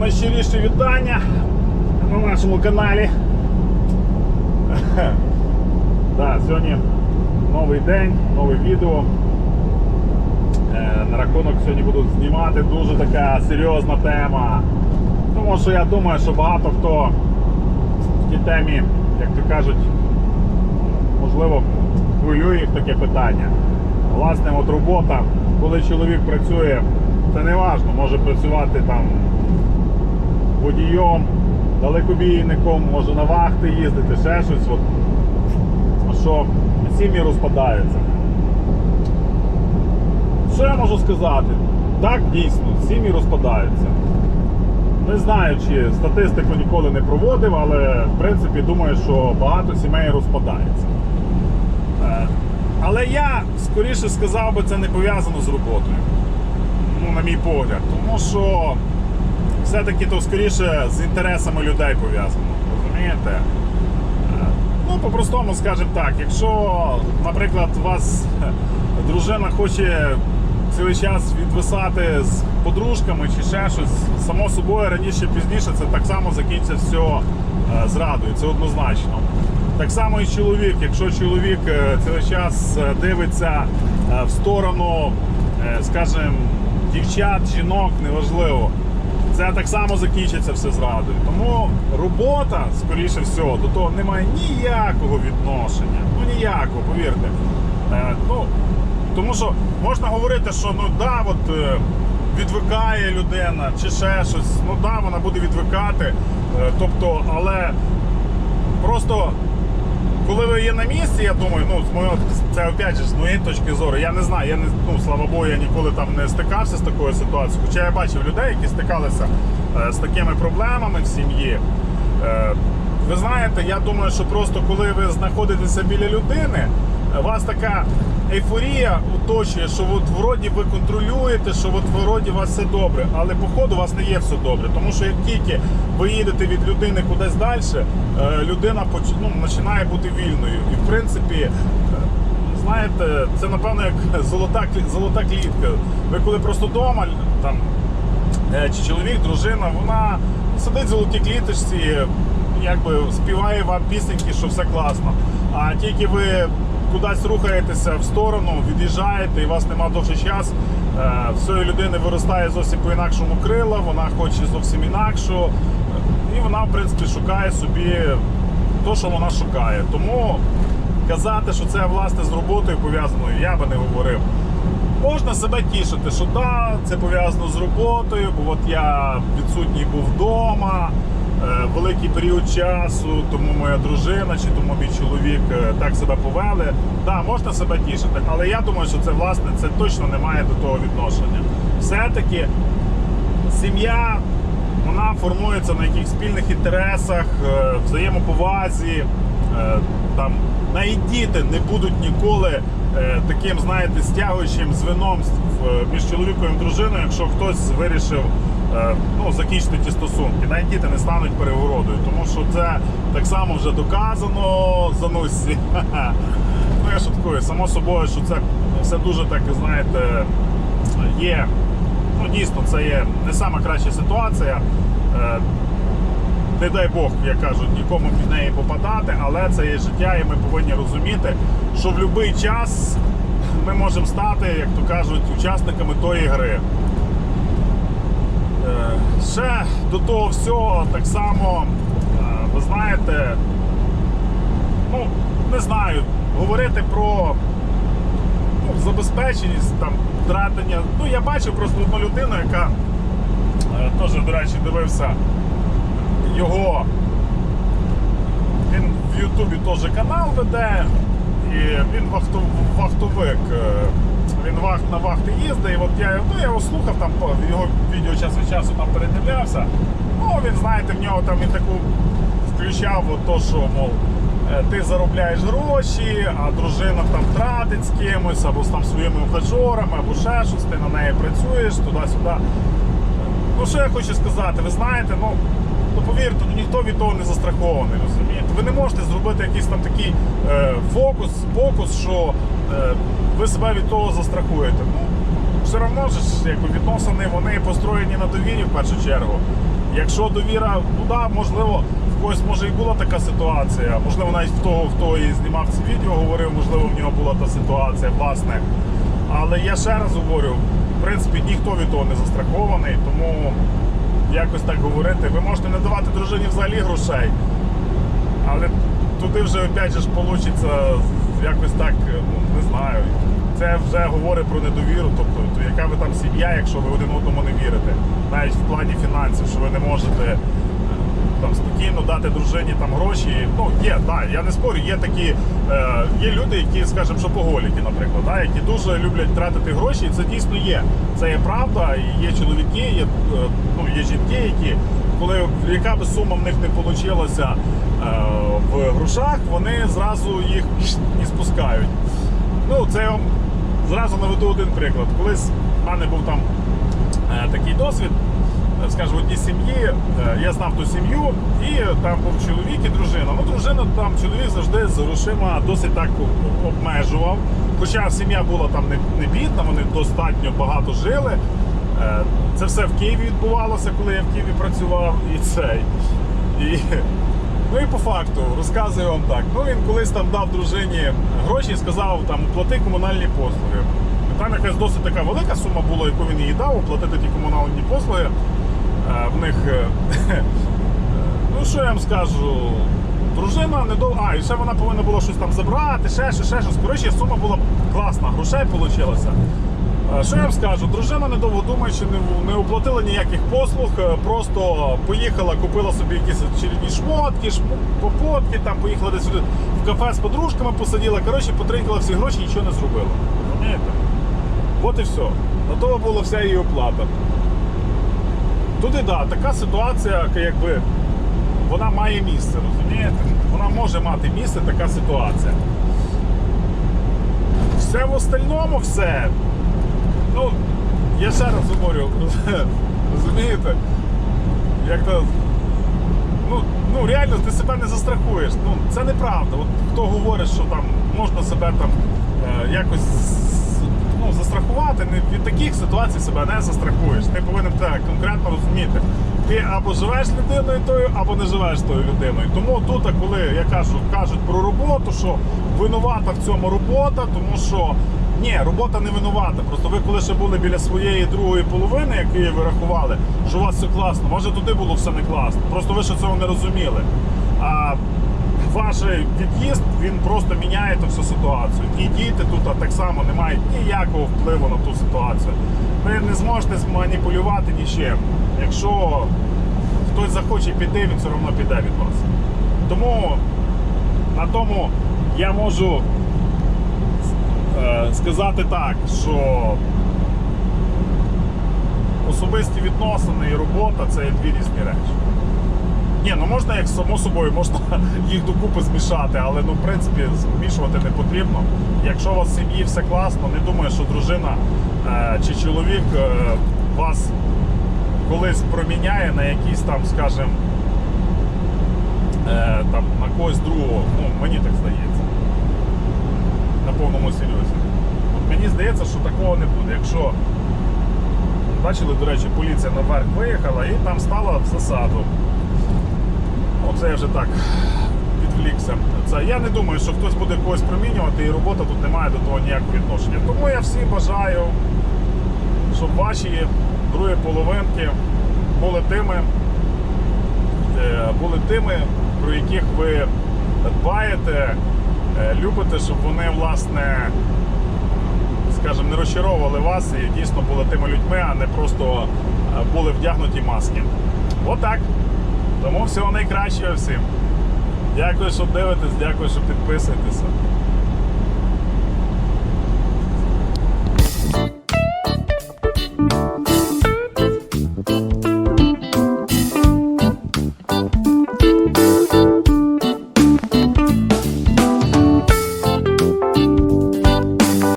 найщиріші вітання на нашому каналі. Да, сьогодні новий день, нове відео. Е, На рахунок сьогодні буду знімати дуже така серйозна тема. Тому що я думаю, що багато хто в тій темі, як то кажуть, можливо, хвилює їх таке питання. Власне, от робота, коли чоловік працює, це не важно, може працювати там водієм, далекобійником, може на вахти їздити, ще щось. От, що сім'ї розпадаються. Що я можу сказати? Так, дійсно, сім'ї розпадаються. Не знаю, чи статистику ніколи не проводив, але в принципі думаю, що багато сімей розпадається. Е, Але я скоріше сказав би, це не пов'язано з роботою. Ну, на мій погляд. Тому що все-таки то скоріше з інтересами людей пов'язано. Розумієте? Е, Ну, по-простому скажемо так, якщо, наприклад, у вас дружина хоче цілий час відвисати з подружками чи ще щось, само собою раніше пізніше це так само закінчиться все зрадою, це однозначно. Так само і чоловік, якщо чоловік е, цілий час е, дивиться в сторону, скажімо, дівчат, жінок, неважливо, це так само закінчиться все зрадою. Тому робота, скоріше всього, до того не має ніякого відношення. Ну ніякого, повірте. Е, ну, тому що можна говорити, що ну да, от е, відвикає людина чи ще щось. Ну да, вона буде відвикати. Е, тобто, але просто коли ви є на місці, я думаю, ну з моєї це опять же з моєї точки зору. Я не знаю, я не ну слава Богу, я ніколи там не стикався з такою ситуацією. Хоча я бачив людей, які стикалися е, з такими проблемами в сім'ї. Е, ви знаєте, я думаю, що просто коли ви знаходитеся біля людини, вас така ейфорія оточує, що от вроді ви контролюєте, що от вроді у вас все добре, але походу у вас не є все добре. Тому що як тільки ви їдете від людини кудись далі, е, людина ну, починає бути вільною. І в принципі, е, знаєте, це напевно як золота, золота клітка. Ви коли просто вдома, там Е, чи чоловік, дружина, вона сидить в золотій кліточці, якби співає вам пісеньки, що все класно. А тільки ви кудись рухаєтеся в сторону, від'їжджаєте, і у вас нема довший час, е, в цієї людини виростає зовсім по-інакшому крила, вона хоче зовсім інакшого. І вона, в принципі, шукає собі те, що вона шукає. Тому казати, що це власне з роботою пов'язано, я би не говорив. Можна себе тішити, що да, це пов'язано з роботою, бо от я відсутній був вдома великий період часу, тому моя дружина чи тому мій чоловік е, так себе повели. Да, можна себе тішити, але я думаю, що це власне це точно не має до того відношення. Все-таки сім'я вона формується на якихось спільних інтересах, е, взаємоповазі. Е, Там навіть діти не будуть ніколи е, таким, знаєте, стягуючим звеном е, між чоловіком і дружиною, якщо хтось вирішив е, ну, закінчити ті стосунки. Навіть діти не стануть перегородою, тому що це так само вже доказано заносі. Ну, я шуткую, само собою, що це все дуже так, знаєте, є. Ну, дійсно, це є не сама краща ситуація. Е, Не дай Бог, як кажуть, нікому під неї попадати, але це є життя, і ми повинні розуміти, що в будь-який час ми можемо стати, як то кажуть, учасниками тої гри. Е, Ще до того всього, так само, е, ви знаєте, ну, не знаю, говорити про ну, забезпеченість, там, втратення. Ну, я бачив просто одну людину, яка е, теж, до речі, дивився його. Він в Ютубі теж канал веде, і він вахтов, вахтовик. Він вахт на вахти їздить, і от я, ну, я його слухав, там його відео час від часу там передивлявся. Ну, він, знаєте, в нього там він таку включав от то, що, мов, е, ти заробляєш гроші, а дружина там тратить з кимось, або там своїми ухажорами, або ще щось, ти на неї працюєш туди-сюди. Ну, що я хочу сказати, ви знаєте, ну, ну повірте, ну ніхто від того не застрахований, розумієте? Ви не можете зробити якийсь там такий е, фокус, фокус, що ви себе від того застрахуєте. Ну, все одно ж якби, відносини вони построєні на довірі в першу чергу. Якщо довіра, ну да, можливо, в когось може і була така ситуація. Можливо, навіть в того, хто і знімав це відео, говорив, можливо, в нього була та ситуація, власне. Але я ще раз говорю, в принципі, ніхто від того не застрахований, тому якось так говорити. Ви можете не давати дружині взагалі грошей, але туди вже опять же получиться якось так, ну не знаю. Це вже говорить про недовіру. Тобто, то яка ви там сім'я, якщо ви один одному не вірите, навіть в плані фінансів, що ви не можете е, там спокійно дати дружині там гроші. Ну є, да, я не спорю, є такі е, є люди, які, скажімо, шопоголіки, наприклад, да, які дуже люблять тратити гроші, і це дійсно є. Це є правда, і є чоловіки, є, е, ну, є жінки, які коли яка би сума в них не вийшла в грошах, вони зразу їх і спускають. Ну, це я вам зразу наведу один приклад. Колись в мене був там е, такий досвід, е, скажу, в одній сім'ї. е, я знав ту сім'ю, і там був чоловік і дружина. Ну, дружина там чоловік завжди з грошима досить так обмежував. Хоча сім'я була там не, бідна, вони достатньо багато жили. Е, Це все в Києві відбувалося, коли я в Києві працював, і цей. І, ну і по факту розказую вам так. Ну він колись там дав дружині гроші і сказав там оплати комунальні послуги. Там якась досить така велика сума була, яку він їй дав, оплатити ті комунальні послуги. Е, В них, е, ну що я вам скажу, дружина не до. А, і ще вона повинна була щось там забрати, ще щось, ще щось. Коротше, сума була класна, грошей вийшло. Що я вам скажу? Дружина, недовго думаючи, не, оплатила ніяких послуг, е, просто поїхала, купила собі якісь очередні шмотки, попотки, там поїхала десь в кафе з подружками посиділа. Коротше, потринкала всі гроші, нічого не зробила. От і все. Того була вся її оплата. Туди, да, така ситуація, якби вона має місце, розумієте? Вона може мати місце, така ситуація. Все в остальному, все. Ну, я ще раз говорю, розумієте? Як то. Ну, ну реально ти себе не застрахуєш. Ну, це неправда. От хто говорить, що там можна себе там е, якось ну, застрахувати, не, від таких ситуацій себе не застрахуєш. Ти повинен так конкретно розуміти. Ти або живеш людиною тою, або не живеш тою людиною. Тому тут, коли я кажу, кажуть про роботу, що винувата в цьому робота, тому що ні, робота не винувата. Просто ви коли ще були біля своєї другої половини, якої ви рахували, що у вас все класно, може туди було все не класно. Просто ви ще цього не розуміли. А ваш від'їзд він просто міняє ту всю ситуацію. І діти тут так само не мають ніякого впливу на ту ситуацію. Ви не зможете зманіпулювати нічим. Якщо хтось захоче піти, він все одно піде від вас. Тому на тому я можу сказати так, що особисті відносини і робота це дві різні речі. Ні, ну можна як само собою, можна їх докупи змішати, але ну в принципі змішувати не потрібно. Якщо у вас в сім'ї все класно, не думаю, що дружина е, чи чоловік е, вас колись проміняє на якийсь там, скажімо, е, там на когось другого. Ну, мені так здається. На повному серйозі. Мені здається, що такого не буде. Якщо бачили, до речі, поліція наверх виїхала і там стала в засаду. Оце я вже так відвлікся. Це я не думаю, що хтось буде когось промінювати, і робота тут не має до того ніякого відношення. Тому я всім бажаю, щоб ваші другі половинки були тими, е, були тими, про яких ви дбаєте, е, любите, щоб вони, власне, скажімо, не розчаровували вас і дійсно були тими людьми, а не просто е, були вдягнуті маски. Отак. Тому всього найкращого всім. Дякую, що дивитесь, дякую, що підписуєтеся.